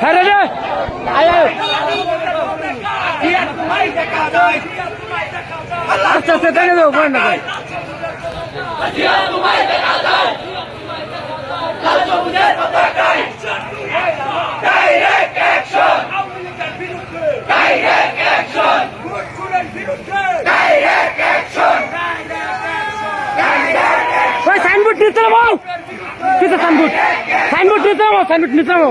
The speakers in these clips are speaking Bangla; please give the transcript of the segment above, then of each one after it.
হ্যাঁ রে! আয় আস্তে আস্তে দেখে দেবো পয়েন্ট না ভাই। সাইনবোর্ড নিতে নামো সাইনবোর্ড? সাইনবোর্ড নিতে নামো সাইনবোর্ড নিতে নামো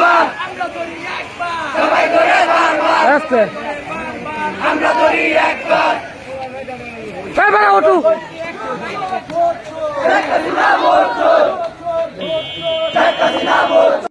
একবার। সবাই ধরে বারবার। আস্তে। আমরা ধরি একবার। ভাই ভাই ওটু শেখ হাসিনা মোর্চো শেখ হাসিনা